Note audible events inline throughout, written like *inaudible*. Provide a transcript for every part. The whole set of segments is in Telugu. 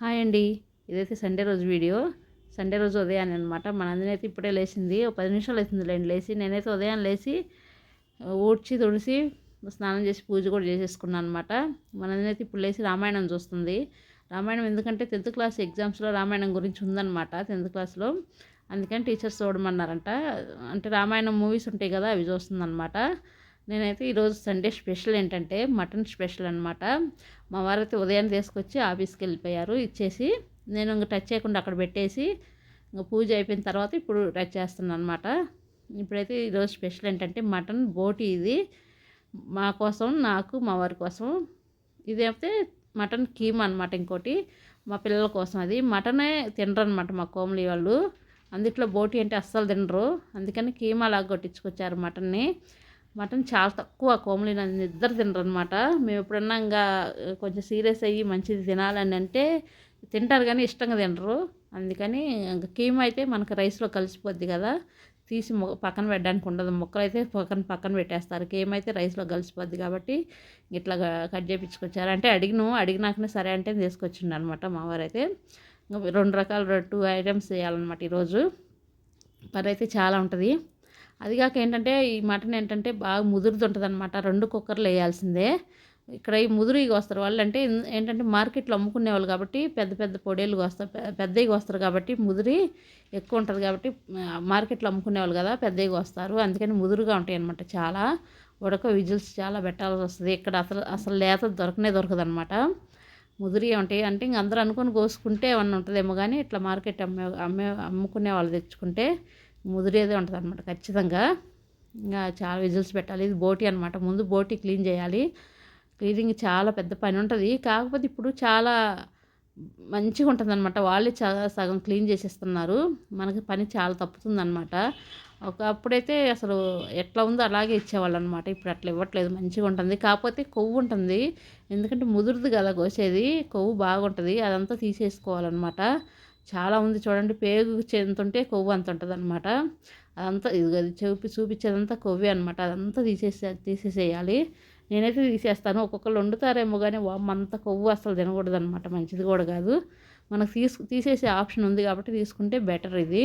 హాయ్ అండి. ఇదైతే సండే రోజు వీడియో. సండే రోజు ఉదయాన్నే అనమాట మన అయితే ఇప్పుడే లేచింది. ఒక పది నిమిషాలు అవుతుంది లేండి లేచి. నేనైతే ఉదయం లేచి ఊడ్చి తుడిసి స్నానం చేసి పూజ కూడా చేసేసుకున్నాను అనమాట మన అయితే ఇప్పుడు లేచి రామాయణం చూస్తుంది. రామాయణం ఎందుకంటే టెన్త్ క్లాస్ ఎగ్జామ్స్లో రామాయణం గురించి ఉందన్నమాట టెన్త్ క్లాస్లో. అందుకని టీచర్స్ చూడమన్నారంట. అంటే రామాయణం మూవీస్ ఉంటాయి కదా అవి చూస్తుందన్నమాట. నేనైతే ఈరోజు సండే స్పెషల్ ఏంటంటే మటన్ స్పెషల్ అనమాట మా వారైతే ఉదయం తీసుకొచ్చి ఆఫీస్కి వెళ్ళిపోయారు. ఇచ్చేసి నేను ఇంకా టచ్ చేయకుండా అక్కడ పెట్టేసి ఇంకా పూజ అయిపోయిన తర్వాత ఇప్పుడు టచ్ చేస్తున్నాను అనమాట ఇప్పుడైతే ఈరోజు స్పెషల్ ఏంటంటే మటన్ బోటి ఇది. మా కోసం నాకు మా వారి కోసం. ఇది అయితే మటన్ కీమ్ అనమాట ఇంకోటి. మా పిల్లల కోసం అది. మటనే తినరు అనమాట మా కోమలి వాళ్ళు. అందుట్లో బోటి అంటే అస్సలు తినరు. అందుకని కీమా లాగా కొట్టించుకొచ్చారు మటన్ని. మటన్ చాలా తక్కువ కోమలి నన్ను ఇద్దరు తినరు అనమాట మేము ఎప్పుడన్నా ఇంకా కొంచెం సీరియస్ అయ్యి మంచిది తినాలని అంటే తింటారు కానీ ఇష్టంగా తినరు. అందుకని ఇంకా కీమ అయితే మనకు రైస్లో కలిసిపోద్ది కదా తీసి పక్కన పెట్టడానికి ఉండదు. ముక్కలు అయితే పక్కన పక్కన పెట్టేస్తారు. కేమ్ అయితే రైస్లో కలిసిపోద్ది కాబట్టి ఇట్లా కట్ చేయించుకొచ్చారు అంటే అడిగిను అడిగినాకనే సరే అంటే తీసుకొచ్చిండు అనమాట మావారైతే రెండు రకాల టూ ఐటమ్స్ చేయాలన్నమాట ఈరోజు. పని అయితే చాలా ఉంటుంది. అది కాక ఏంటంటే ఈ మటన్ ఏంటంటే బాగా ముదురుతుంటుంది అనమాట రెండు కుక్కర్లు వేయాల్సిందే. ఇక్కడ ఈ ముదురుగా వస్తారు. వాళ్ళు అంటే ఏంటంటే మార్కెట్లో అమ్ముకునే వాళ్ళు కాబట్టి పెద్ద పెద్ద పొడేలు వస్తారు పెద్దవి వస్తారు కాబట్టి ముదిరి ఎక్కువ ఉంటుంది కాబట్టి మార్కెట్లో అమ్ముకునే వాళ్ళు కదా పెద్దవి వస్తారు అందుకని ముదురుగా ఉంటాయి అనమాట చాలా. ఉడక విజిల్స్ చాలా పెట్టాల్సి వస్తుంది. ఇక్కడ అసలు అసలు లేత దొరకనే దొరకదు అనమాట ముదిరి ఉంటాయి. అంటే ఇంక అందరూ అనుకొని కోసుకుంటే ఏమన్నా ఉంటుందేమో కానీ ఇట్లా మార్కెట్ అమ్మే అమ్మే అమ్ముకునే వాళ్ళు తెచ్చుకుంటే ముదిరేదే ఉంటుంది అనమాట ఖచ్చితంగా. ఇంకా చాలా విజిల్స్ పెట్టాలి ఇది బోటి అనమాట ముందు బోటి క్లీన్ చేయాలి. క్లీనింగ్ చాలా పెద్ద పని ఉంటుంది. కాకపోతే ఇప్పుడు చాలా మంచిగా ఉంటుంది అనమాట వాళ్ళే చాలా సగం క్లీన్ చేసేస్తున్నారు. మనకి పని చాలా తప్పుతుందనమాట ఒకప్పుడైతే అసలు ఎట్లా ఉందో అలాగే ఇచ్చేవాళ్ళు అనమాట ఇప్పుడు అట్లా ఇవ్వట్లేదు మంచిగా ఉంటుంది. కాకపోతే కొవ్వు ఉంటుంది. ఎందుకంటే ముదురుది కదా కోసేది. కొవ్వు బాగుంటుంది. అదంతా తీసేసుకోవాలన్నమాట. చాలా ఉంది చూడండి. పేగు చెందుతుంటే కొవ్వు అంత ఉంటుంది అనమాట అదంతా ఇది చూపి చూపించేదంతా కొవ్వే అనమాట అదంతా తీసేసే తీసేసేయాలి. నేనైతే తీసేస్తాను. ఒక్కొక్కరు వండుతారేమో కానీ అంత కొవ్వు అసలు తినకూడదు అనమాట మంచిది కూడా కాదు. మనకు తీసు తీసేసే ఆప్షన్ ఉంది కాబట్టి తీసుకుంటే బెటర్ ఇది.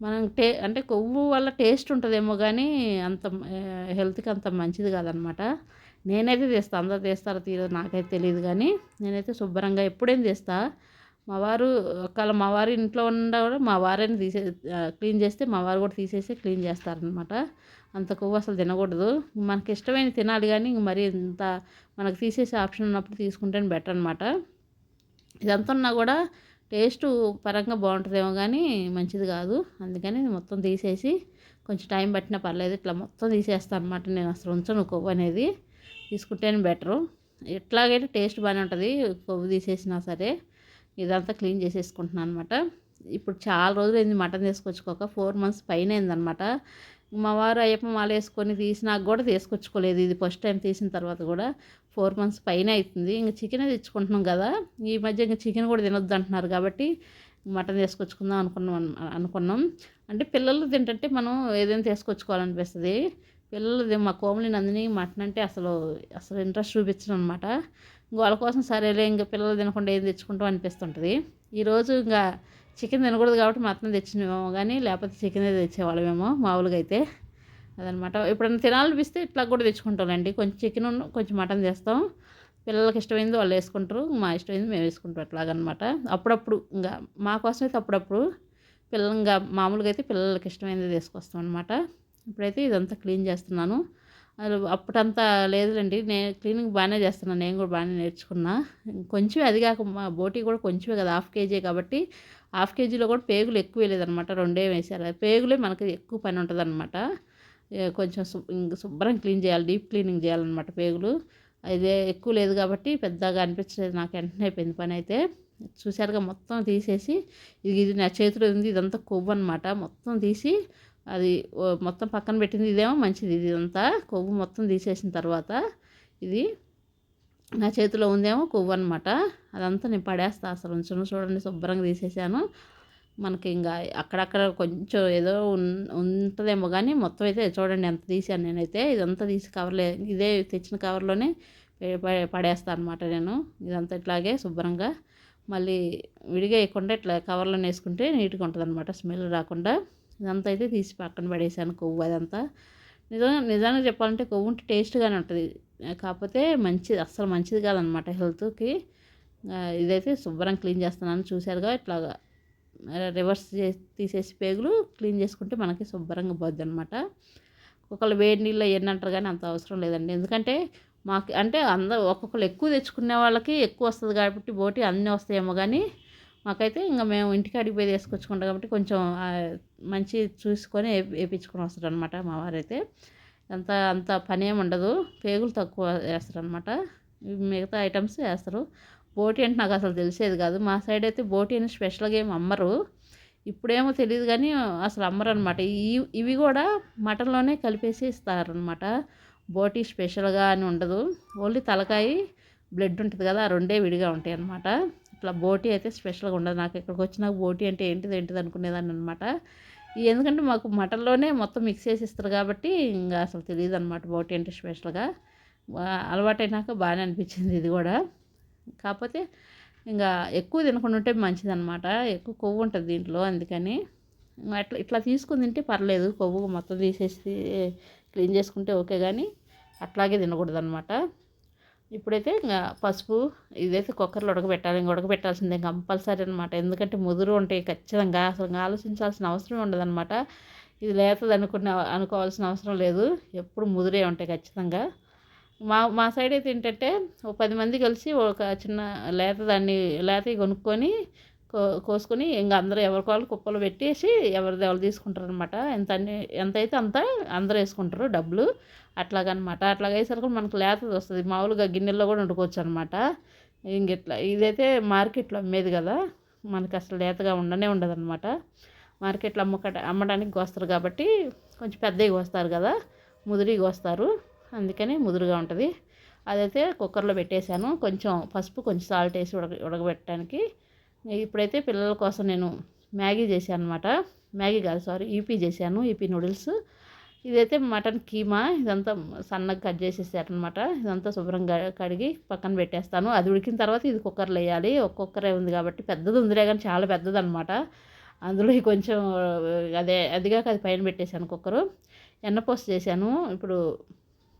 మనం టే అంటే కొవ్వు వల్ల టేస్ట్ ఉంటుందేమో కానీ అంత హెల్త్కి అంత మంచిది కాదనమాట నేనైతే తీస్తాను అందరు తీస్తారో తీరో నాకైతే తెలియదు కానీ నేనైతే శుభ్రంగా ఎప్పుడేం తీస్తాను మా వారు ఒకవేళ మా వారి ఇంట్లో ఉన్న కూడా మా వారిని తీసే క్లీన్ చేస్తే మా వారు కూడా తీసేసి క్లీన్ చేస్తారనమాట అంత కొవ్వు అసలు తినకూడదు. మనకి ఇష్టమైన తినాలి కానీ మరి ఇంత మనకు తీసేసే ఆప్షన్ ఉన్నప్పుడు తీసుకుంటేనే బెటర్ అనమాట ఇదంతా ఉన్నా కూడా టేస్ట్ పరంగా బాగుంటుందేమో కానీ మంచిది కాదు. అందుకని మొత్తం తీసేసి కొంచెం టైం పట్టినా పర్లేదు. ఇట్లా మొత్తం తీసేస్తాను అనమాట నేను. అసలు ఉంచను కొవ్వు అనేది. తీసుకుంటేనే బెటరు. ఎట్లాగైతే టేస్ట్ బాగానే ఉంటుంది కొవ్వు తీసేసినా సరే. ఇదంతా క్లీన్ చేసేసుకుంటున్నాను అనమాట ఇప్పుడు చాలా రోజులు అయింది మటన్ తీసుకొచ్చుకోక ఫోర్ మంత్స్ పైన అయిందనమాట మా వారు అయ్యప్ప మాల వేసుకొని తీసినాక కూడా తీసుకొచ్చుకోలేదు. ఇది ఫస్ట్ టైం తీసిన తర్వాత కూడా ఫోర్ మంత్స్ పైన అవుతుంది ఇంక చికెన్ తెచ్చుకుంటున్నాం కదా ఈ మధ్య ఇంకా చికెన్ కూడా తినొద్దు అంటున్నారు కాబట్టి మటన్ తీసుకొచ్చుకుందాం అనుకున్నాం అనుకున్నాం. అంటే పిల్లలు తింటే మనం ఏదైనా తీసుకొచ్చుకోవాలనిపిస్తుంది. పిల్లలు మా కోమలి నందిని మటన్ అంటే అసలు అసలు ఇంట్రెస్ట్ చూపించడం అనమాట వాళ్ళ కోసం సరేలే ఇంకా పిల్లలు తినకుండా ఏం తెచ్చుకుంటాం అనిపిస్తుంటుంది. ఈరోజు ఇంకా చికెన్ తినకూడదు కాబట్టి మటన్ తెచ్చినామేమో కానీ లేకపోతే చికెన్ తెచ్చేవాళ్ళమేమో మామూలుగా అయితే. అదనమాట. ఎప్పుడైనా తినాలనిపిస్తే ఇట్లా కూడా తెచ్చుకుంటామండి కొంచెం చికెన్ కొంచెం మటన్ చేస్తాం పిల్లలకి ఇష్టమైంది వాళ్ళు వేసుకుంటారు మా ఇష్టమైంది మేము వేసుకుంటాం అట్లాగనమాట. అప్పుడప్పుడు ఇంకా మా కోసం అయితే అప్పుడప్పుడు పిల్లలు ఇంకా మామూలుగా అయితే పిల్లలకి ఇష్టమైనది తీసుకొస్తాం అనమాట ఇప్పుడైతే ఇదంతా క్లీన్ చేస్తున్నాను. అప్పుడంతా లేదులేండి. నేను క్లీనింగ్ బాగానే చేస్తున్నాను నేను కూడా బాగానే నేర్చుకున్నా. కొంచెం అది కాక మా బోటీ కూడా కొంచెమే కదా హాఫ్ కేజీ కాబట్టి హాఫ్ కేజీలో కూడా పేగులు ఎక్కువ లేదనమాట రెండే వేసారు పేగులే మనకి ఎక్కువ పని ఉంటుంది అనమాట కొంచెం శుభ్రం క్లీన్ చేయాలి డీప్ క్లీనింగ్ చేయాలన్నమాట పేగులు. అదే ఎక్కువ లేదు కాబట్టి పెద్దగా అనిపించలేదు నాకు. వెంటనే అయిపోయింది పని అయితే. చూసారుగా మొత్తం తీసేసి ఇది ఇది నా చేతిలో ఉంది ఇదంతా కొవ్వు అనమాట మొత్తం తీసి అది మొత్తం పక్కన పెట్టింది ఇదేమో మంచిది. ఇది అంతా కొవ్వు మొత్తం తీసేసిన తర్వాత ఇది నా చేతిలో ఉందేమో కొవ్వు అనమాట అదంతా నేను పడేస్తా అసలు. ఉంచును చూడండి శుభ్రంగా తీసేసాను మనకి ఇంకా అక్కడక్కడ కొంచెం ఏదో ఉంటుందేమో కానీ మొత్తం అయితే చూడండి ఎంత తీసాను నేనైతే. ఇదంతా తీసి కవర్లే ఇదే తెచ్చిన కవర్లోనే పడేస్తాను అనమాట నేను. ఇదంతా ఇట్లాగే శుభ్రంగా. మళ్ళీ విడిగా వేయకుండా ఇట్లా కవర్లో వేసుకుంటే నీట్గా ఉంటుంది అనమాట స్మెల్ రాకుండా. ఇదంతా అయితే తీసి పక్కన పడేసాను కొవ్వు అదంతా. నిజంగా నిజంగా చెప్పాలంటే కొవ్వు ఉంటే టేస్ట్గానే ఉంటుంది. కాకపోతే మంచిది అస్సలు మంచిది కాదనమాట హెల్త్కి. ఇదైతే శుభ్రం క్లీన్ చేస్తున్నాను. చూశారుగా ఇట్లాగా రివర్స్ చేసి తీసేసి పేగులు క్లీన్ చేసుకుంటే మనకి శుభ్రంగా పోద్ది అనమాట. ఒకళ్ళు వేడి నీళ్ళు అవన్నీ అంటారు కానీ అంత అవసరం లేదండి. ఎందుకంటే మాకు అంటే అందరూ ఒక్కొక్కరు ఎక్కువ తెచ్చుకునే వాళ్ళకి ఎక్కువ వస్తుంది కాబట్టి బోటి అన్నీ వస్తాయేమో కానీ మాకైతే ఇంకా మేము ఇంటికి అడిగిపోయి తీసుకొచ్చుకుంటాం కాబట్టి కొంచెం మంచి చూసుకొని వేయించుకొని వస్తారు అనమాట మా వారైతే. అంత అంత పని ఏమి ఉండదు పేగులు తక్కువ వేస్తారు అనమాట మిగతా ఐటమ్స్ వేస్తారు. బోటి అంటే నాకు అసలు తెలిసేది కాదు. మా సైడ్ అయితే బోటి అని స్పెషల్గా ఏమి అమ్మరు. ఇప్పుడేమో తెలియదు కానీ అసలు అమ్మరు అనమాట ఇవి కూడా మటన్లోనే కలిపేసి ఇస్తారనమాట బోటి స్పెషల్గా అని ఉండదు. ఓన్లీ తలకాయ బ్లడ్ ఉంటుంది కదా ఆ రెండే విడిగా ఉంటాయి అనమాట ఇట్లా బోటి అయితే స్పెషల్గా ఉండదు. నాకు ఇక్కడికి వచ్చినాక బోటి అంటే ఏంటిది ఏంటిది అనుకునేదాన్ని అనమాట ఎందుకంటే మాకు మటన్లోనే మొత్తం మిక్స్ చేసి ఇస్తారు కాబట్టి ఇంకా అసలు తెలియదు అనమాట బోటి అంటే స్పెషల్గా. అలవాటైనాక బాగానే అనిపించింది ఇది కూడా. కాకపోతే ఇంకా ఎక్కువ తినకుండా ఉంటే మంచిదన్నమాట. ఎక్కువ కొవ్వు ఉంటుంది దీంట్లో అందుకని. అట్లా ఇట్లా తీసుకుని తింటే పర్లేదు. కొవ్వు మొత్తం తీసేసి క్లీన్ చేసుకుంటే ఓకే కానీ అట్లాగే తినకూడదు అనమాట ఇప్పుడైతే ఇంకా పసుపు ఇదైతే కుక్కర్లో ఉడకబెట్టాలి ఇంకా ఉడకబెట్టాల్సిందే కంపల్సరీ అనమాట ఎందుకంటే ముదురు ఉంటాయి ఖచ్చితంగా అసలు ఆలోచించాల్సిన అవసరం ఉండదన్నమాట. ఇది లేతది అనుకున్న అనుకోవాల్సిన అవసరం లేదు. ఎప్పుడు ముదురే ఉంటాయి ఖచ్చితంగా. మా మా సైడ్ అయితే ఏంటంటే ఒక పది మంది కలిసి ఒక చిన్న లేత దాన్ని లేత కొనుక్కొని కో కోసుకొని ఇంకా అందరూ ఎవరికి వాళ్ళు కుప్పలు పెట్టేసి ఎవరిది ఎవరు తీసుకుంటారు అనమాట ఎంత అన్ని ఎంతైతే అంత అందరూ వేసుకుంటారు డబ్బులు. అట్లాగనమాట. అట్లాగ వేసరికి మనకు లేతది వస్తుంది. మామూలుగా గిన్నెల్లో కూడా వండుకోవచ్చు అనమాట ఇంకెట్లా ఇదైతే మార్కెట్లో అమ్మేది కదా. మనకి అసలు లేతగా ఉండనే ఉండదు అనమాట మార్కెట్లో అమ్మక అమ్మడానికి కోస్తారు కాబట్టి కొంచెం పెద్దవి కోస్తారు కదా. ముదిరిగా వస్తారు అందుకని ముదురుగా ఉంటుంది. అదైతే కుక్కర్లో పెట్టేశాను. కొంచెం పసుపు కొంచెం సాల్ట్ వేసి ఉడక ఉడకబెట్టడానికి ఇప్పుడైతే పిల్లల కోసం నేను మ్యాగీ చేశాను అనమాట మ్యాగీ కాదు సారీ ఈపీ చేశాను ఈపీ నూడిల్స్. ఇదైతే మటన్ కీమా ఇదంతా సన్నగా కట్ చేసేసారనమాట ఇదంతా శుభ్రంగా కడిగి పక్కన పెట్టేస్తాను. అది ఉడికిన తర్వాత ఇది కుక్కర్లో వేయాలి. ఒక్కొక్కరే ఉంది కాబట్టి పెద్దది ఉందిలే కానీ చాలా పెద్దది అనమాట అందులో కొంచెం అదే అదిగా అది పైన పెట్టేశాను కుక్కరు ఎన్నపోసి చేశాను. ఇప్పుడు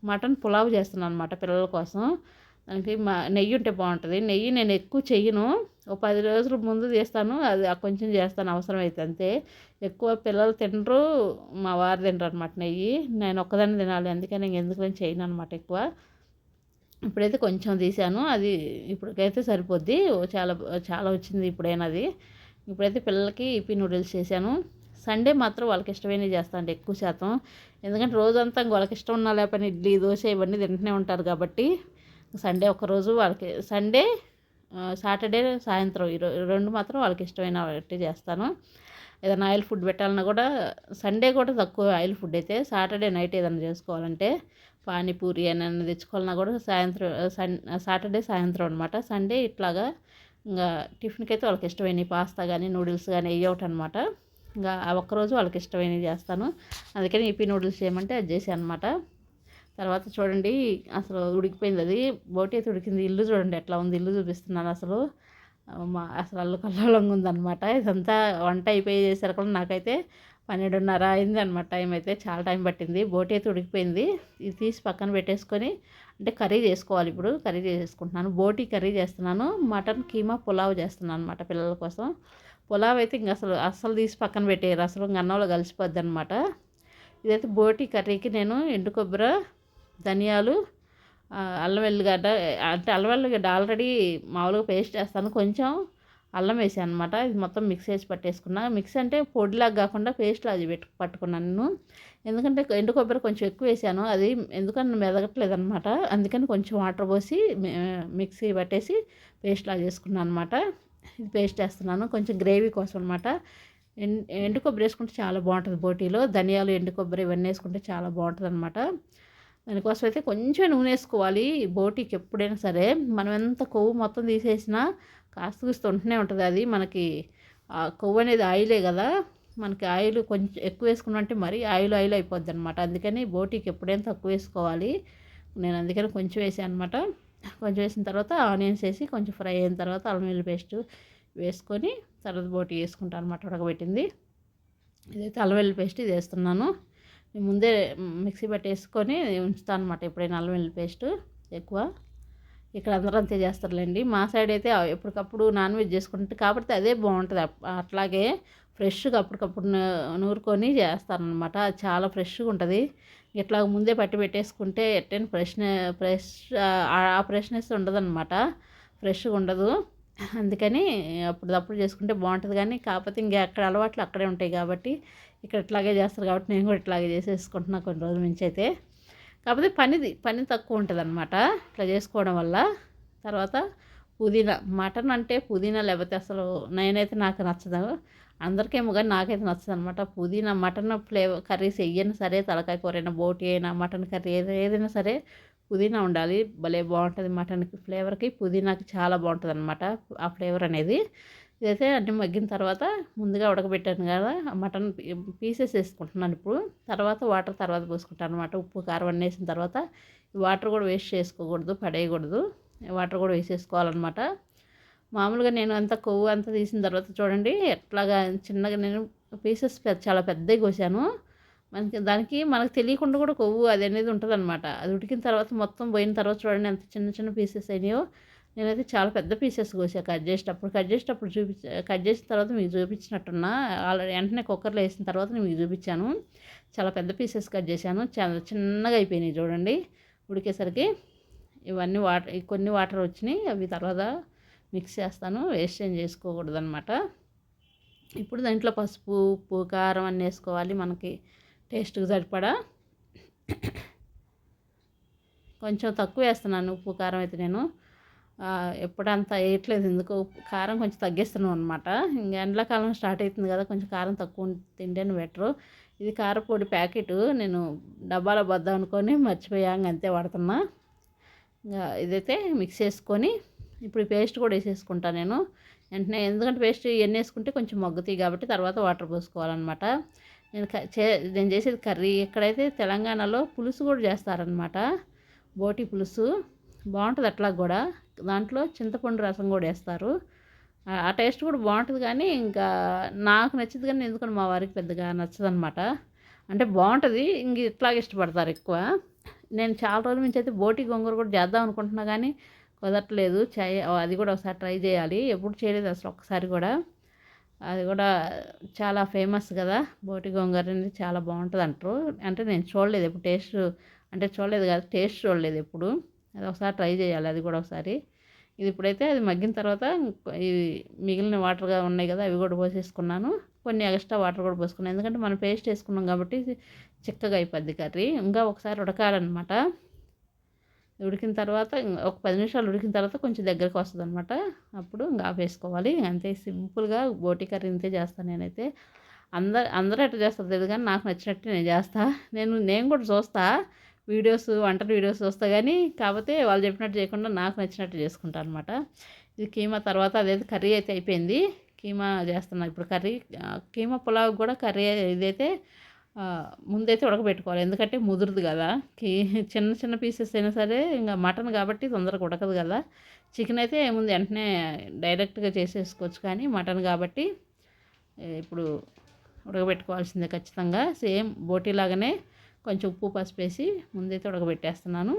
మటన్ పులావ్ చేస్తున్నాను అనమాట పిల్లల కోసం. దానికి మా నెయ్యి ఉంటే బాగుంటుంది. నెయ్యి నేను ఎక్కువ చెయ్యను ఒక పది రోజుల ముందు చేస్తాను అది కొంచెం చేస్తాను అవసరం అయితే అంతే. ఎక్కువ పిల్లలు తినరు మా వారు తినరు అనమాట నెయ్యి. నేను ఒక్కదాన్ని తినాలి అందుకని నేను ఎందుకు చేయను అనమాట ఎక్కువ. ఇప్పుడైతే కొంచెం తీసాను అది ఇప్పటికైతే సరిపోద్ది. చాలా చాలా వచ్చింది ఇప్పుడైనా అది. ఇప్పుడైతే పిల్లలకి ఇపి నూడిల్స్ చేశాను. సండే మాత్రం వాళ్ళకి ఇష్టమైనవి చేస్తాను ఎక్కువ శాతం. ఎందుకంటే రోజంతా వాళ్ళకి ఇష్టం ఉన్నా లేకపోయినా ఇడ్లీ దోశ ఇవన్నీ తింటూనే ఉంటారు కాబట్టి సండే ఒకరోజు వాళ్ళకి సండే సాటర్డే సాయంత్రం ఈ రెండు మాత్రం వాళ్ళకి ఇష్టమైన చేస్తాను. ఏదైనా ఆయిల్ ఫుడ్ పెట్టాలన్నా కూడా సండే కూడా తక్కువ ఆయిల్ ఫుడ్ అయితే సాటర్డే నైట్ ఏదైనా చేసుకోవాలంటే పానీపూరి ఏమైనా తెచ్చుకోవాలన్నా కూడా సాయంత్రం సన్ సాటర్డే సాయంత్రం అనమాట సండే ఇట్లాగా ఇంకా టిఫిన్కి అయితే వాళ్ళకి ఇష్టమైనవి పాస్తా కానీ నూడిల్స్ కానీ వెయ్యి ఒకటి అనమాట ఇంకా ఆ ఒక్కరోజు వాళ్ళకి ఇష్టమైనవి చేస్తాను. అందుకని ఈపీ నూడిల్స్ చేయమంటే అది చేసి అనమాట తర్వాత చూడండి అసలు ఉడికిపోయింది అది. బోటి అయితే ఉడికింది. ఇల్లు చూడండి ఎట్లా ఉంది ఇల్లు చూపిస్తున్నాను అసలు. మా అసలు అల్లు కల్లోలంగా ఉందన్నమాట. ఇదంతా వంట అయిపోయి చేసరికి నాకైతే పన్నెండున్నర అయింది అనమాట టైం అయితే చాలా టైం పట్టింది. బోటి అయితే ఉడికిపోయింది. ఇది తీసి పక్కన పెట్టేసుకొని అంటే కర్రీ చేసుకోవాలి ఇప్పుడు. కర్రీ చేసుకుంటున్నాను బోటి కర్రీ చేస్తున్నాను. మటన్ కీమా పులావ్ చేస్తున్నాను అనమాట పిల్లల కోసం. పులావ్ అయితే ఇంక అసలు అస్సలు తీసి పక్కన పెట్టేయరు. అసలు ఇంక అన్నంలో కలిసిపోద్ది అనమాట ఇదైతే బోటి కర్రీకి నేను ఎండు కొబ్బరి ధనియాలు అల్లం వెల్లిగడ్డ అంటే అల్లం వెల్లిగడ్డ ఆల్రెడీ మామూలుగా పేస్ట్ చేస్తాను. కొంచెం అల్లం వేసాను అనమాట ఇది మొత్తం మిక్స్ చేసి పట్టేసుకున్నా. మిక్స్ అంటే పొడిలాగా కాకుండా పేస్ట్ అది పెట్టు పట్టుకున్నాను నేను. ఎందుకంటే ఎండు కొబ్బరి కొంచెం ఎక్కువ వేసాను. అది ఎందుకని మెదగట్లేదు అనమాట అందుకని కొంచెం వాటర్ పోసి మిక్సీ పట్టేసి పేస్ట్ లాగా చేసుకున్నాను అనమాట ఇది పేస్ట్ వేస్తున్నాను కొంచెం గ్రేవీ కోసం అనమాట ఎండు కొబ్బరి వేసుకుంటే చాలా బాగుంటుంది బోటీలో. ధనియాలు ఎండు కొబ్బరి ఇవన్నీ వేసుకుంటే చాలా బాగుంటుంది అనమాట దానికోసం అయితే కొంచెం నూనె వేసుకోవాలి బోటీకి ఎప్పుడైనా సరే మనం ఎంత కొవ్వు మొత్తం తీసేసినా కాస్త కూస్తూ ఉంటూనే ఉంటుంది. అది మనకి కొవ్వు అనేది ఆయిలే కదా. మనకి ఆయిల్ కొంచెం ఎక్కువ వేసుకున్నంటే మరీ ఆయిల్ ఆయిల్ అయిపోద్ది అనమాట అందుకని బోటీకి ఎప్పుడైనా తక్కువ వేసుకోవాలి. నేను అందుకని కొంచెం వేసాను అనమాట కొంచెం వేసిన తర్వాత ఆనియన్స్ వేసి కొంచెం ఫ్రై అయిన తర్వాత అల్లం వెల్లుల్లి పేస్ట్ వేసుకొని తర్వాత బోటి వేసుకుంటాను అనమాట ఉడకబెట్టింది. ఇదైతే అల్లం వెల్లుల్లి పేస్ట్ ఇది వేస్తున్నాను. ముందే మిక్సీ పెట్టేసుకొని ఉంచుతాను అనమాట ఎప్పుడైనా అల్లం వెల్లుల్లి పేస్ట్ ఎక్కువ. ఇక్కడ అందరూ అంతే చేస్తారులేండి. మా సైడ్ అయితే ఎప్పటికప్పుడు నాన్ వెజ్ చేసుకుంటే కాబట్టి అదే బాగుంటుంది. అట్లాగే ఫ్రెష్గా అప్పటికప్పుడు నూరుకొని చేస్తారనమాట చాలా ఫ్రెష్గా ఉంటుంది. ఇట్లా ముందే పట్టి పెట్టేసుకుంటే ఎట్టని ఫ్రెష్ ఫ్రెష్ ఆ ఫ్రెష్నెస్ ఉండదన్నమాట. ఫ్రెష్గా ఉండదు. అందుకని అప్పుడు చేసుకుంటే బాగుంటుంది. కానీ కాకపోతే ఇంకా అక్కడ అలవాట్లు అక్కడే ఉంటాయి కాబట్టి ఇక్కడ ఇట్లాగే చేస్తారు కాబట్టి నేను కూడా ఇట్లాగే చేసేసుకుంటున్నా కొన్ని రోజుల నుంచి అయితే. కాకపోతే పనిది పని తక్కువ ఉంటుంది అనమాట ఇట్లా చేసుకోవడం వల్ల. తర్వాత పుదీనా మటన్ అంటే పుదీనా లేకపోతే అసలు నేనైతే నాకు నచ్చదు. అందరికేమో కానీ నాకైతే నచ్చదు అనమాట పుదీనా మటన్ ఫ్లేవర్ కర్రీస్ ఏయైనా సరే తలకాయ కూర అయినా బోటి అయినా మటన్ కర్రీ ఏదైనా సరే పుదీనా ఉండాలి. భలే బాగుంటుంది మటన్కి ఫ్లేవర్కి. పుదీనాకి చాలా బాగుంటుంది అనమాట ఆ ఫ్లేవర్ అనేది. ఇదైతే అన్ని మగ్గిన తర్వాత ముందుగా ఉడకబెట్టాను కదా మటన్ పీసెస్ వేసుకుంటున్నాను ఇప్పుడు. తర్వాత వాటర్ తర్వాత పోసుకుంటాను అనమాట ఉప్పు కారం అన్నీ వేసిన తర్వాత వాటర్ కూడా వేస్ట్ చేసుకోకూడదు పడేయకూడదు. వాటర్ కూడా వేసేసుకోవాలన్నమాట. మామూలుగా నేను అంత కొవ్వు అంతా తీసిన తర్వాత చూడండి ఎట్లాగా చిన్నగా నేను పీసెస్ చాలా పెద్దవి కోసాను. మనకి దానికి మనకు తెలియకుండా కూడా కొవ్వు అది అనేది ఉంటుంది అనమాట అది ఉడికిన తర్వాత మొత్తం పోయిన తర్వాత చూడండి ఎంత చిన్న చిన్న పీసెస్ అయినాయో. నేనైతే చాలా పెద్ద పీసెస్ కోసా కట్ చేసేటప్పుడు. కట్ చేసేటప్పుడు చూపించ కట్ చేసిన తర్వాత మీకు చూపించినట్టున్నా ఆల్రెడీ వెంటనే కుక్కర్లో వేసిన తర్వాత నేను మీకు చూపించాను. చాలా పెద్ద పీసెస్ కట్ చేశాను. చాలా చిన్నగా అయిపోయినాయి చూడండి. ఉడికేసరికి ఇవన్నీ వాటర్ కొన్ని వాటర్ వచ్చినాయి. అవి తర్వాత మిక్స్ చేస్తాను. వేస్ట్ ఏం చేసుకోకూడదు అనమాట ఇప్పుడు దాంట్లో పసుపు ఉప్పు కారం అన్నీ వేసుకోవాలి. మనకి టేస్ట్కి సరిపడా. కొంచెం తక్కువ వేస్తున్నాను. ఉప్పు కారం అయితే నేను. ఎప్పుడంతా వేయట్లేదు. ఎందుకు కారం కొంచెం తగ్గిస్తున్నాం అనమాట ఇంకా ఎండాకాలం స్టార్ట్ అవుతుంది కదా కొంచెం కారం తక్కువ తింటేనే బెటరు. ఇది కారపొడి ప్యాకెట్ నేను డబ్బాలో బద్దాం అనుకొని మర్చిపోయాక అంతే వాడుతున్నా. ఇంకా ఇదైతే మిక్స్ చేసుకొని ఇప్పుడు పేస్ట్ కూడా వేసేసుకుంటాను నేను. వెంటనే ఎందుకంటే పేస్ట్ ఇవన్నీ వేసుకుంటే కొంచెం మగ్గుతాయి కాబట్టి తర్వాత వాటర్ పోసుకోవాలన్నమాట. నేను చే నేను చేసేది కర్రీ. ఇక్కడైతే తెలంగాణలో పులుసు కూడా చేస్తారనమాట బోటి పులుసు. బాగుంటుంది అట్లా కూడా. దాంట్లో చింతపండు రసం కూడా వేస్తారు. ఆ టేస్ట్ కూడా బాగుంటుంది కానీ ఇంకా నాకు నచ్చింది కానీ ఎందుకంటే మా వారికి పెద్దగా నచ్చదనమాట అంటే బాగుంటుంది ఇంక ఇట్లాగే ఇష్టపడతారు ఎక్కువ. నేను చాలా రోజుల నుంచి అయితే బోటి గొంగూర కూడా చేద్దాం అనుకుంటున్నా కానీ కుదరట్లేదు. చేయ అది కూడా ఒకసారి ట్రై చేయాలి. ఎప్పుడు చేయలేదు అసలు ఒకసారి కూడా. అది కూడా చాలా ఫేమస్ కదా బోటి గొంగూర అనేది చాలా బాగుంటుంది అంటారు. అంటే నేను చూడలేదు ఎప్పుడు టేస్ట్ అంటే చూడలేదు కదా టేస్ట్ చూడలేదు ఎప్పుడు. అది ఒకసారి ట్రై చేయాలి అది కూడా ఒకసారి. ఇది ఇప్పుడైతే అది మగ్గిన తర్వాత ఇది మిగిలిన వాటర్గా ఉన్నాయి కదా అవి కూడా పోసేసుకున్నాను. కొన్ని ఎక్స్ట్రా వాటర్ కూడా పోసుకున్నాను. ఎందుకంటే మనం పేస్ట్ వేసుకున్నాం కాబట్టి చిక్కగా అయిపోద్ది కర్రీ. ఇంకా ఒకసారి ఉడకాలన్నమాట. ఉడికిన తర్వాత ఒక పది నిమిషాలు ఉడికిన తర్వాత కొంచెం దగ్గరకు వస్తుంది అనమాట అప్పుడు ఇంకా ఆపేసుకోవాలి అంతే సింపుల్గా బోటి కర్రీ ఇంతే చేస్తాను నేనైతే. అందరు అందరూ ఎట్లా చేస్తారు తెలియదు కానీ నాకు నచ్చినట్టు నేను చేస్తా. నేను నేను కూడా చూస్తాను వీడియోస్ వంటల వీడియోస్ చూస్తా కానీ కాకపోతే వాళ్ళు చెప్పినట్టు చేయకుండా నాకు నచ్చినట్టు చేసుకుంటాను అనమాట ఇది కీమా తర్వాత అదైతే కర్రీ అయితే అయిపోయింది. కీమా చేస్తున్నా ఇప్పుడు కర్రీ కీమా పులావ్ కూడా కర్రీ ఇదైతే ముందైతే ఉడకబెట్టుకోవాలి. ఎందుకంటే ముదురుదు కదా. కీ చిన్న చిన్న పీసెస్ అయినా సరే ఇంకా మటన్ కాబట్టి తొందరగా ఉడకదు కదా. చికెన్ అయితే ముందు వెంటనే డైరెక్ట్గా చేసేసుకోవచ్చు కానీ మటన్ కాబట్టి ఇప్పుడు ఉడకబెట్టుకోవాల్సిందే ఖచ్చితంగా. సేమ్ బోటీ లాగానే కొంచెం ఉప్పు పసుపు వేసి ముందైతే ఉడకబెట్టేస్తున్నాను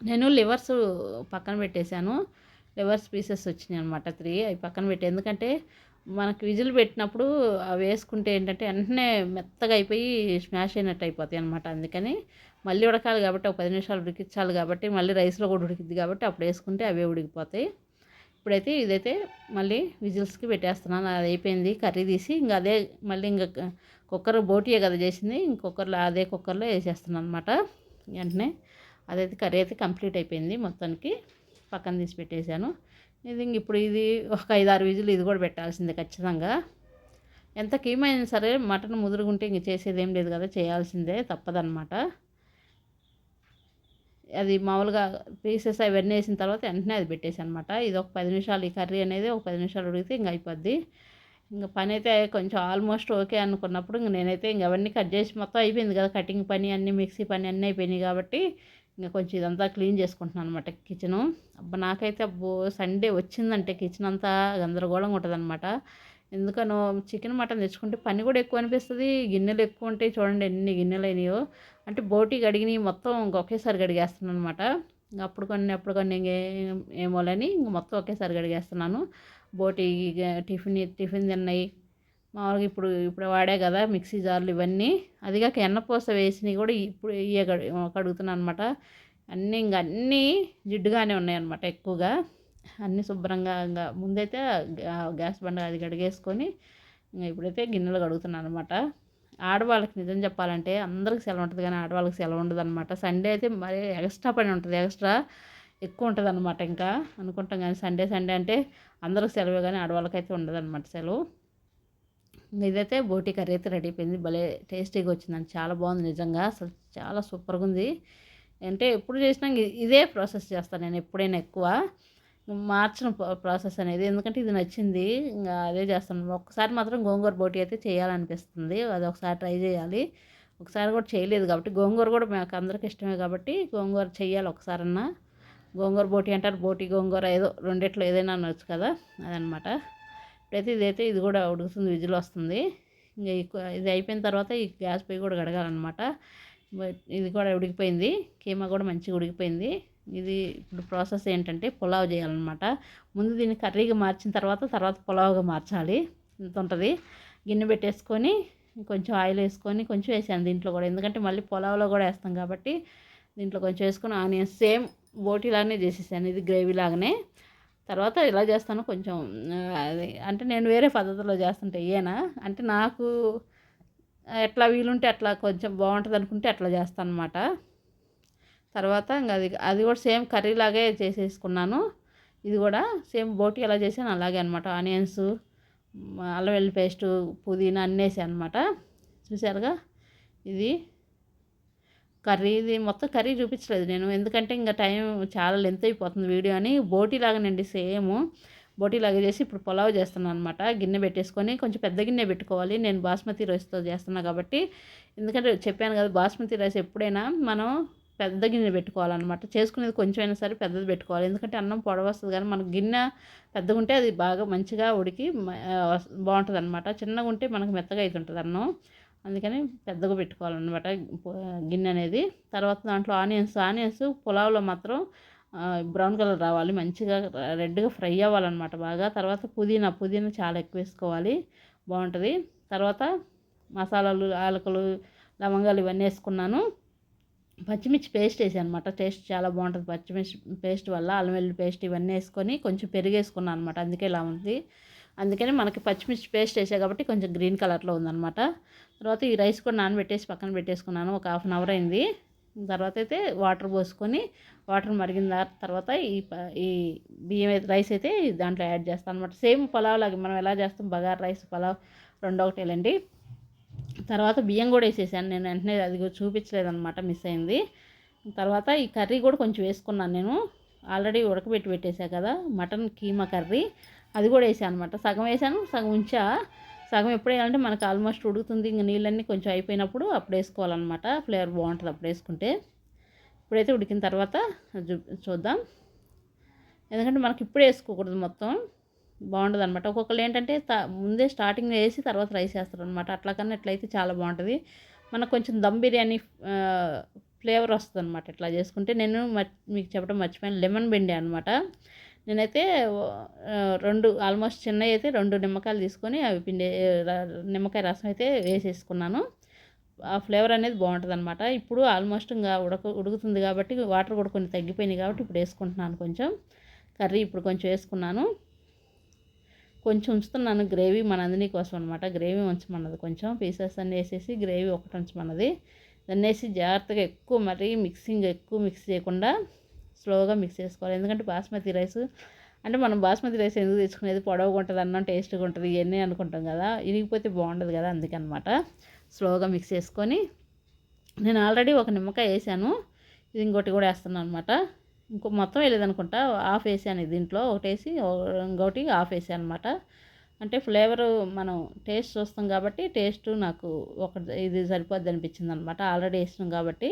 నేను లివర్స్ పక్కన పెట్టేశాను. లివర్స్ పీసెస్ వచ్చినాయి అనమాట త్రీ. అవి పక్కన పెట్టి ఎందుకంటే మనకు విజిల్ పెట్టినప్పుడు అవి వేసుకుంటే ఏంటంటే వెంటనే మెత్తగా అయిపోయి స్మాష్ అయినట్టు అయిపోతాయి అనమాట అందుకని మళ్ళీ ఉడకాలి కాబట్టి ఒక పది నిమిషాలు ఉడికించాలి కాబట్టి మళ్ళీ రైస్లో కూడా ఉడికిద్ది కాబట్టి అప్పుడు వేసుకుంటే అవే ఉడికిపోతాయి. ఇప్పుడైతే ఇదైతే మళ్ళీ విజిల్స్కి పెట్టేస్తున్నాను. అది అయిపోయింది. కర్రీ తీసి ఇంకా అదే మళ్ళీ ఇంకా కుక్కర్ బోటియే కదా చేసింది. ఇంకొకర్లో అదే కుక్కర్లో వేసేస్తున్నాను అనమాట వెంటనే అదైతే కర్రీ అయితే కంప్లీట్ అయిపోయింది మొత్తానికి. పక్కన తీసి పెట్టేశాను. ఇది ఇప్పుడు ఇది ఒక ఐదు ఆరు విజులు ఇది కూడా పెట్టాల్సిందే ఖచ్చితంగా. ఎంత కీమైనా సరే మటన్ ముదురుగుంటే ఇంక చేసేది ఏం లేదు కదా చేయాల్సిందే తప్పదనమాట అది మామూలుగా పీసెస్ అవన్నీ వేసిన తర్వాత వెంటనే అది పెట్టేసి అనమాట ఇది ఒక పది నిమిషాలు ఈ కర్రీ అనేది ఒక పది నిమిషాలు ఉడిగితే ఇంక అయిపోద్ది. ఇంకా పని అయితే కొంచెం ఆల్మోస్ట్ ఓకే అనుకున్నప్పుడు ఇంక నేనైతే ఇంక అవన్నీ కట్ చేసి మొత్తం అయిపోయింది కదా కటింగ్ పని అన్నీ మిక్సీ పని అన్నీ అయిపోయినాయి కాబట్టి ఇంకా కొంచెం ఇదంతా క్లీన్ చేసుకుంటున్నాను అనమాట కిచెను. అబ్బా నాకైతే అబ్బో సండే వచ్చిందంటే కిచెన్ అంతా గందరగోళంగా ఉంటుంది అనమాట ఎందుకనో చికెన్ మటన్ తెచ్చుకుంటే పని కూడా ఎక్కువ అనిపిస్తుంది గిన్నెలు ఎక్కువ ఉంటాయి చూడండి ఎన్ని గిన్నెలు అయినాయో. అంటే బోటి గడిగినవి మొత్తం ఒకేసారి గడిగేస్తున్నాను అనమాట అప్పుడు కొన్ని అప్పుడు కొన్ని ఏమోలని ఇంక మొత్తం ఒకేసారి గడిగేస్తున్నాను బోటి టిఫిన్ టిఫిన్ తిన్నాయి. మామూలుగా ఇప్పుడు ఇప్పుడు వాడే కదా మిక్సీ జార్లు ఇవన్నీ. అదిగాక ఎన్నపూస వేసినవి కూడా ఇప్పుడు ఇవే కడుగుతున్నాను అనమాట అన్నీ ఇంక అన్నీ జిడ్డుగానే ఉన్నాయన్నమాట ఎక్కువగా. అన్నీ శుభ్రంగా ఇంకా ముందైతే గ్యాస్ బండ అది కడిగేసుకొని ఇంకా ఇప్పుడైతే గిన్నెలు కడుగుతున్నాను అనమాట ఆడవాళ్ళకి నిజం చెప్పాలంటే అందరికి సెలవు ఉంటుంది కానీ ఆడవాళ్ళకి సెలవు ఉండదు అనమాట సండే అయితే మరి ఎక్స్ట్రా పని ఉంటుంది ఎక్స్ట్రా ఎక్కువ ఉంటుంది అనమాట ఇంకా. అనుకుంటాం కానీ సండే సండే అంటే అందరూ సెలవు కానీ ఆడవాళ్ళకైతే ఉండదు అనమాట సెలవు. ఇదైతే బోటి కర్రీ అయితే రెడీ అయిపోయింది. భలే టేస్టీగా వచ్చిందండి. చాలా బాగుంది నిజంగా. అసలు చాలా సూపర్గా ఉంది. అంటే ఎప్పుడు చేసినా ఇదే ప్రాసెస్ చేస్తాను నేను ఎప్పుడైనా ఎక్కువ. మార్చిన ప్రాసెస్ అనేది. ఎందుకంటే ఇది నచ్చింది. ఇంకా అదే చేస్తాను. ఒక్కసారి మాత్రం గోంగూర బోటి అయితే చేయాలనిపిస్తుంది. అది ఒకసారి ట్రై చేయాలి. ఒకసారి కూడా చేయలేదు కాబట్టి గోంగూర కూడా మాకు అందరికి ఇష్టమే కాబట్టి గోంగూర చేయాలి ఒకసారన్నా. గోంగూర బోటి అంటారు బోటి గోంగూర ఏదో రెండిట్లో ఏదైనా అనొచ్చు కదా అదనమాట. ఇప్పుడైతే ఇదైతే ఇది కూడా ఉడుకుతుంది విజిల్ వస్తుంది. ఇంకా ఇది అయిపోయిన తర్వాత ఈ గ్యాస్ పొయ్యి కూడా కడగాలన్నమాట. ఇది కూడా ఉడికిపోయింది కీమా కూడా మంచిగా ఉడికిపోయింది. ఇది ఇప్పుడు ప్రాసెస్ ఏంటంటే పులావ్ చేయాలన్నమాట. ముందు దీన్ని కర్రీగా మార్చిన తర్వాత తర్వాత పులావ్గా మార్చాలి. ఇంత ఉంటుంది. గిన్నె పెట్టేసుకొని కొంచెం ఆయిల్ వేసుకొని కొంచెం వేసాను దీంట్లో కూడా. ఎందుకంటే మళ్ళీ పులావ్లో కూడా వేస్తాం కాబట్టి దీంట్లో కొంచెం వేసుకొని ఆనియన్స్ సేమ్ బోటీలాగానే చేసేసాను. ఇది గ్రేవీ లాగానే. తర్వాత ఇలా చేస్తాను కొంచెం అది అంటే నేను వేరే పద్ధతిలో చేస్తుంటే ఏనా? అంటే నాకు ఎట్లా వీలుంటే అట్లా కొంచెం బాగుంటుంది అనుకుంటే అట్లా చేస్తాను అనమాట తర్వాత ఇంకా అది అది కూడా సేమ్ కర్రీలాగే చేసేసుకున్నాను. ఇది కూడా సేమ్ బోటి ఎలా చేసాను అలాగే అనమాట ఆనియన్స్ అల్లం వెల్లి పేస్టు పుదీనా అన్నేసి అనమాట చూసారుగా? ఇది కర్రీది మొత్తం కర్రీ చూపించలేదు నేను. ఎందుకంటే ఇంకా టైం చాలా లెంత్ అయిపోతుంది వీడియో అని బోటీలాగానండి సేమ్. బోటీ లాగా చేసి ఇప్పుడు పులావ్ చేస్తున్నాను అనమాట గిన్నె పెట్టేసుకొని కొంచెం పెద్ద గిన్నె పెట్టుకోవాలి. నేను బాస్మతి రైస్తో చేస్తున్నా కాబట్టి. ఎందుకంటే చెప్పాను కదా బాస్మతి రైస్ ఎప్పుడైనా మనం పెద్ద గిన్నె పెట్టుకోవాలన్నమాట. చేసుకునేది కొంచెం అయినా సరే పెద్దది పెట్టుకోవాలి. ఎందుకంటే అన్నం పొడవస్తుంది కానీ మనకు గిన్నె పెద్దగా ఉంటే అది బాగా మంచిగా ఉడికి బాగుంటుంది అనమాట చిన్నగా ఉంటే మనకు మెత్తగా అవుతుంటుంది అన్నం. అందుకని పెద్దగా పెట్టుకోవాలన్నమాట గిన్నె అనేది. తర్వాత దాంట్లో ఆనియన్స్ ఆనియన్స్ పులావ్లో మాత్రం బ్రౌన్ కలర్ రావాలి. మంచిగా రెడ్గా ఫ్రై అవ్వాలన్నమాట బాగా. తర్వాత పుదీనా పుదీనా చాలా ఎక్కువ వేసుకోవాలి. బాగుంటుంది. తర్వాత మసాలాలు ఆలకలు లవంగాలు ఇవన్నీ వేసుకున్నాను. పచ్చిమిర్చి పేస్ట్ వేసాను అనమాట టేస్ట్ చాలా బాగుంటుంది పచ్చిమిర్చి పేస్ట్ వల్ల. అల్లం వెల్లుల్లి పేస్ట్ ఇవన్నీ వేసుకొని కొంచెం పెరిగేసుకున్నాను అనమాట అందుకే ఇలా ఉంది. అందుకని మనకి పచ్చిమిర్చి పేస్ట్ వేసా కాబట్టి కొంచెం గ్రీన్ కలర్లో ఉందన్నమాట. తర్వాత ఈ రైస్ కూడా నానబెట్టేసి పక్కన పెట్టేసుకున్నాను. ఒక హాఫ్ అన్ అవర్ అయింది. తర్వాత అయితే వాటర్ పోసుకొని వాటర్ మరిగిన తర్వాత ఈ ఈ బియ్యం రైస్ అయితే దాంట్లో యాడ్ చేస్తాను అనమాట సేమ్ పలావ్ లాగా మనం ఎలా చేస్తాం? బగార్ రైస్ పలావ్ రెండు ఒకటేలండి. తర్వాత బియ్యం కూడా వేసేసాను. నేను వెంటనే అది చూపించలేదన్నమాట మిస్ అయింది. తర్వాత ఈ కర్రీ కూడా కొంచెం వేసుకున్నాను నేను. ఆల్రెడీ ఉడకబెట్టి పెట్టేసా కదా మటన్ కీమా కర్రీ. అది కూడా వేసాను అనమాట సగం వేసాను సగం ఉంచా. సగం ఎప్పుడు వేయాలంటే మనకు ఆల్మోస్ట్ ఉడుకుతుంది ఇంక నీళ్ళన్నీ కొంచెం అయిపోయినప్పుడు అప్పుడు వేసుకోవాలన్నమాట. ఫ్లేవర్ బాగుంటుంది అప్పుడు వేసుకుంటే. ఇప్పుడైతే ఉడికిన తర్వాత చూద్దాం. ఎందుకంటే మనకి ఇప్పుడే వేసుకోకూడదు మొత్తం. బాగుంటుంది అనమాట ఒక్కొక్కరు ఏంటంటే ముందే స్టార్టింగ్ వేసి తర్వాత రైస్ వేస్తారు అనమాట అట్లా కన్నా ఎట్లయితే చాలా బాగుంటుంది. మనకు కొంచెం దమ్ బిర్యానీ ఫ్లేవర్ వస్తుంది అనమాట ఇట్లా చేసుకుంటే నేను మీకు చెప్పడం మర్చిపోయాను. లెమన్ బెండి అనమాట నేనైతే రెండు ఆల్మోస్ట్ చిన్నవి అయితే రెండు నిమ్మకాయలు తీసుకొని అవి పిండి నిమ్మకాయ రసం అయితే వేసేసుకున్నాను. ఆ ఫ్లేవర్ అనేది బాగుంటుంది అనమాట ఇప్పుడు ఆల్మోస్ట్ ఇంకా ఉడక ఉడుకుతుంది కాబట్టి వాటర్ కూడా కొన్ని తగ్గిపోయినాయి కాబట్టి ఇప్పుడు వేసుకుంటున్నాను కొంచెం. కర్రీ ఇప్పుడు కొంచెం వేసుకున్నాను. కొంచెం ఉంచుతున్నాను గ్రేవీ మన అందిని కోసం అనమాట గ్రేవీ ఉంచమన్నది కొంచెం. పీసెస్ అన్నీ వేసేసి గ్రేవీ ఒకటి ఉంచమన్నది. దాన్ని వేసి జాగ్రత్తగా ఎక్కువ మరీ మిక్సింగ్ ఎక్కువ మిక్స్ చేయకుండా స్లోగా మిక్స్ చేసుకోవాలి. ఎందుకంటే బాస్మతి రైస్ అంటే మనం బాస్మతి రైస్ ఎందుకు తెచ్చుకునేది? పొడవుగా ఉంటుంది అన్నం టేస్ట్గా ఉంటుంది ఇవన్నీ అనుకుంటాం కదా. ఇరిగిపోతే బాగుండదు కదా అందుకనమాట. స్లోగా మిక్స్ చేసుకొని నేను ఆల్రెడీ ఒక నిమ్మకాయ వేసాను. ఇది ఇంకోటి కూడా వేస్తున్నాను అనమాట ఇంకో మొత్తం వేయలేదనుకుంటా. ఆఫ్ వేసాను దీంట్లో. ఒకటి వేసి ఇంకోటి ఆఫ్ వేసాను అనమాట అంటే ఫ్లేవర్ మనం టేస్ట్ చూస్తాం కాబట్టి టేస్ట్ నాకు ఒక ఇది సరిపోద్ది అనిపించింది అనమాట ఆల్రెడీ వేసినాం కాబట్టి.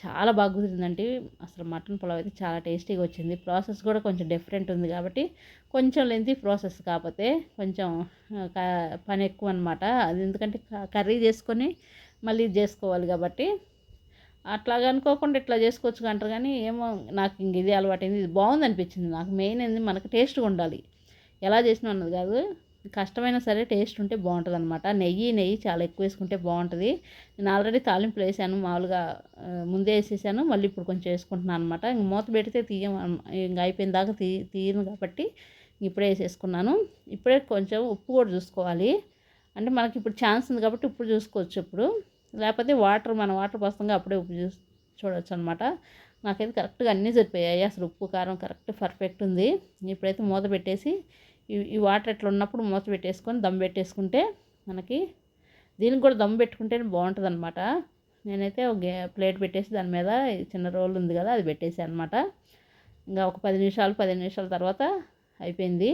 చాలా బాగా కుదిరిందండి. అసలు మటన్ పులావ్ అయితే చాలా టేస్టీగా వచ్చింది. ప్రాసెస్ కూడా కొంచెం డిఫరెంట్ ఉంది కాబట్టి కొంచెం లెంతీ ప్రాసెస్ కాకపోతే కొంచెం పని ఎక్కువ అనమాట అది ఎందుకంటే కర్రీ చేసుకొని మళ్ళీ చేసుకోవాలి కాబట్టి. అట్లా అనుకోకుండా ఇట్లా చేసుకోవచ్చు అంటారు కానీ ఏమో నాకు ఇంక ఇది అలవాటైంది. ఇది బాగుంది అనిపించింది నాకు. మెయిన్ ఏంది మనకు టేస్ట్గా ఉండాలి. ఎలా చేసినా అన్నది కాదు. కష్టమైనా సరే టేస్ట్ ఉంటే బాగుంటుంది అనమాట నెయ్యి నెయ్యి చాలా ఎక్కువ వేసుకుంటే బాగుంటుంది. నేను ఆల్రెడీ తాలింపులు వేసాను మామూలుగా ముందే వేసేసాను. మళ్ళీ ఇప్పుడు కొంచెం వేసుకుంటున్నాను అనమాట ఇంక మూత పెడితే తీయం ఇంక అయిపోయిన దాకా తీ తీయను కాబట్టి ఇప్పుడే వేసేసుకున్నాను. ఇప్పుడే కొంచెం ఉప్పు కూడా చూసుకోవాలి. అంటే మనకి ఇప్పుడు ఛాన్స్ ఉంది కాబట్టి ఉప్పు చూసుకోవచ్చు ఇప్పుడు. లేకపోతే వాటర్ మన వాటర్ పోస్తాంగా అప్పుడే ఉప్పు చూసి చూడవచ్చు అనమాట నాకైతే కరెక్ట్గా అన్నీ సరిపోయాయి. అసలు ఉప్పు కారం కరెక్ట్ పర్ఫెక్ట్ ఉంది. ఇప్పుడైతే మూత పెట్టేసి ఈ వాటర్ ఎట్లా ఉన్నప్పుడు మూత పెట్టేసుకొని దమ్ పెట్టేసుకుంటే మనకి దీనికి కూడా దమ్ పెట్టుకుంటేనే బాగుంటుంది అనమాట నేనైతే ఒక ప్లేట్ పెట్టేసి దాని మీద చిన్న రోల్ ఉంది కదా అది పెట్టేసి అనమాట ఇంకా ఒక పది నిమిషాలు పదిహేను నిమిషాల తర్వాత అయిపోయింది.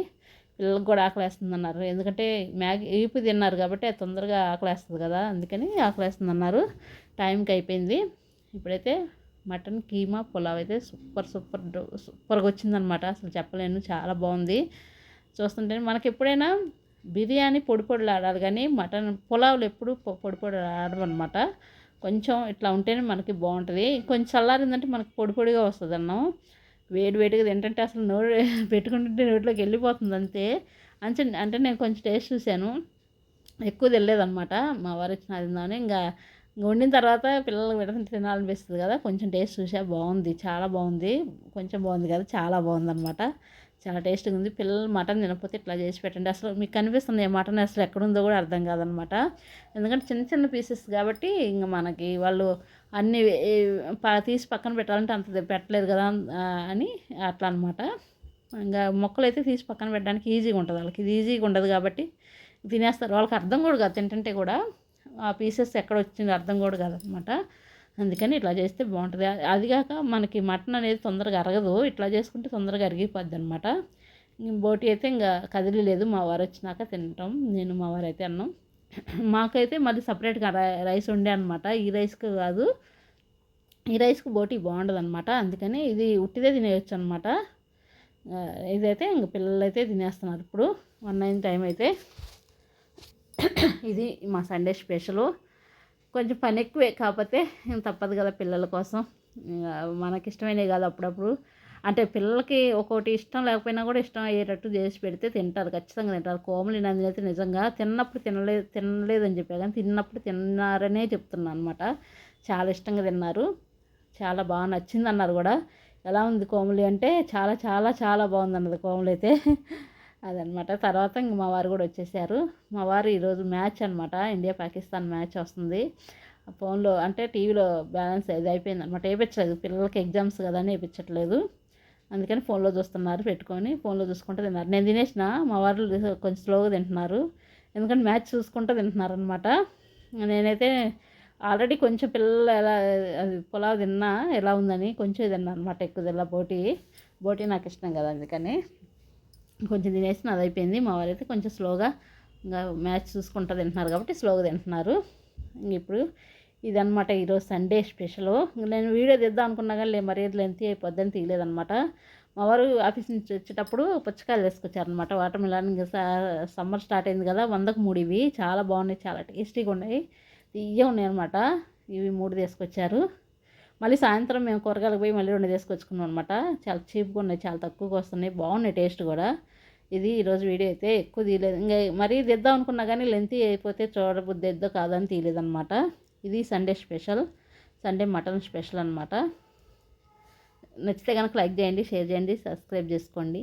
పిల్లలకు కూడా ఆకలేస్తుంది అన్నారు ఎందుకంటే మ్యాగీ ఈపు తిన్నారు కాబట్టి అది తొందరగా ఆకలేస్తుంది కదా అందుకని ఆకలేస్తుంది అన్నారు టైంకి అయిపోయింది. ఇప్పుడైతే మటన్ కీమా పులావ్ అయితే సూపర్ సూపర్ సూపర్గా వచ్చిందనమాట అసలు చెప్పలేను చాలా బాగుంది. చూస్తుంటే మనకి ఎప్పుడైనా బిర్యానీ పొడి పొడిలు ఆడాలి కానీ మటన్ పులావులు ఎప్పుడు పొడి పొడి ఆడమన్నమాట కొంచెం ఇట్లా ఉంటేనే మనకి బాగుంటుంది. కొంచెం చల్లారిందంటే మనకి పొడి పొడిగా వస్తుంది అన్నం. వేడి వేడిగా తింటే అసలు నోరు *laughs* పెట్టుకుంటుంటే నోట్లోకి వెళ్ళిపోతుంది అంతే. అంటే అంటే నేను కొంచెం టేస్ట్ చూశాను. ఎక్కువ అనమాట మా వారు ఇచ్చిన తిందామని. ఇంకా వండిన తర్వాత పిల్లలకు వెంటనే తినాలనిపిస్తుంది కదా. కొంచెం టేస్ట్ చూసా బాగుంది చాలా బాగుంది. కొంచెం బాగుంది కదా చాలా బాగుంది అనమాట చాలా టేస్ట్గా ఉంది. పిల్లలు మటన్ తినకపోతే ఇట్లా చేసి పెట్టండి. అసలు మీకు కనిపిస్తుంది మటన్ అసలు ఎక్కడుందో కూడా అర్థం కాదనమాట. ఎందుకంటే చిన్న చిన్న పీసెస్ కాబట్టి ఇంకా మనకి వాళ్ళు అన్నీ తీసి పక్కన పెట్టాలంటే అంత పెట్టలేదు కదా అని అట్లా అనమాట. ఇంకా మొక్కలు అయితే తీసి పక్కన పెట్టడానికి ఈజీగా ఉంటుంది వాళ్ళకి. ఇది ఈజీగా ఉండదు కాబట్టి తినేస్తారు. వాళ్ళకి అర్థం కూడా కాదు. తింటుంటే కూడా ఆ పీసెస్ ఎక్కడ వచ్చిందో అర్థం కూడా కాదనమాట. అందుకని ఇట్లా చేస్తే బాగుంటుంది. అదిగాక మనకి మటన్ అనేది తొందరగా అరగదు. ఇట్లా చేసుకుంటే తొందరగా అరిగిపోద్ది అనమాట బోటి అయితే ఇంకా కదిలిలేదు. మా వారు వచ్చినాక తింటాం. నేను మా వారు అయితే అన్నాం. మాకైతే మళ్ళీ సపరేట్గా రైస్ ఉండే అనమాట ఈ రైస్కి కాదు. ఈ రైస్కి బోటి బాగుండదు అనమాట అందుకని ఇది ఉట్టిదే తినేయచ్చు అనమాట ఇదైతే ఇంక పిల్లలు అయితే తినేస్తున్నారు ఇప్పుడు. వన్ నైన్ టైం అయితే. ఇది మా సండే స్పెషలు. కొంచెం పని ఎక్కువే కాకపోతే తప్పదు కదా పిల్లల కోసం. మనకిష్టమైనవి కాదు అప్పుడప్పుడు. అంటే పిల్లలకి ఒక్కోటి ఇష్టం లేకపోయినా కూడా ఇష్టం అయ్యేటట్టు చేసి పెడితే తింటారు ఖచ్చితంగా తింటారు. కోమలి నందిని అయితే నిజంగా తిన్నప్పుడు తినలేదు తినలేదని చెప్పా కానీ తిన్నప్పుడు తిన్నారనే చెప్తున్నాను అనమాట చాలా ఇష్టంగా తిన్నారు. చాలా బాగా నచ్చింది అన్నారు కూడా. ఎలా ఉంది కోమలి అంటే చాలా చాలా చాలా బాగుంది అన్నది కోమలి అయితే. అదనమాట. తర్వాత ఇంక మా వారు కూడా వచ్చేసారు. మా వారు ఈరోజు మ్యాచ్ అనమాట ఇండియా పాకిస్తాన్ మ్యాచ్ వస్తుంది. ఫోన్లో అంటే టీవీలో బ్యాలెన్స్ ఇది అయిపోయింది అనమాట వేయించలేదు పిల్లలకి ఎగ్జామ్స్ కదా అని వేయించట్లేదు అందుకని ఫోన్లో చూస్తున్నారు పెట్టుకొని. ఫోన్లో చూసుకుంటూ తిన్నారు. నేను తినేసిన మా వారు కొంచెం స్లోగా తింటున్నారు. ఎందుకంటే మ్యాచ్ చూసుకుంటూ తింటున్నారు అనమాట నేనైతే ఆల్రెడీ కొంచెం పిల్లలు ఎలా అది పులావ్ తిన్నా ఎలా ఉందని కొంచెం తిన్నా అనమాట ఎక్కువ తిన్నా బోటి బోటి నాకు ఇష్టం కదా అందుకని. కొంచెం తినేసి అది అయిపోయింది. మా వారైతే కొంచెం స్లోగా ఇంకా మ్యాచ్ చూసుకుంటూ తింటున్నారు కాబట్టి స్లోగా తింటున్నారు. ఇప్పుడు ఇదనమాట ఈరోజు సండే స్పెషల్. నేను వీడియో తెద్దాం అనుకున్నా కానీ మరీ అయిపోద్ది అయిపోద్దని తీయలేదనమాట మా వారు ఆఫీస్ నుంచి వచ్చేటప్పుడు పుచ్చకాయలు తీసుకొచ్చారనమాట వాటర్ మిలాన్ ఇంకా సమ్మర్ స్టార్ట్ అయింది కదా వందకు మూడు ఇవి. చాలా బాగున్నాయి చాలా టేస్టీగా ఉన్నాయి. తీయ ఉన్నాయి అనమాట ఇవి మూడు తీసుకొచ్చారు. మళ్ళీ సాయంత్రం మేము కూరగాయలకు పోయి మళ్ళీ రెండు తీసుకొచ్చుకున్నాం అనమాట చాలా చీప్గా ఉన్నాయి చాలా తక్కువగా వస్తున్నాయి. బాగున్నాయి టేస్ట్ కూడా. ఇది ఈరోజు వీడియో అయితే ఎక్కువ తీయలేదు. ఇంకా మరీ తెద్దాం అనుకున్నా కానీ లెంత్ అయిపోతే చూడబుద్ధి ఎద్దో కాదని తీయలేదనమాట ఇది Sunday special Sunday mutton special అనమాట నచ్చితే కనుక లైక్ చేయండి షేర్ చేయండి సబ్స్క్రైబ్ చేసుకోండి.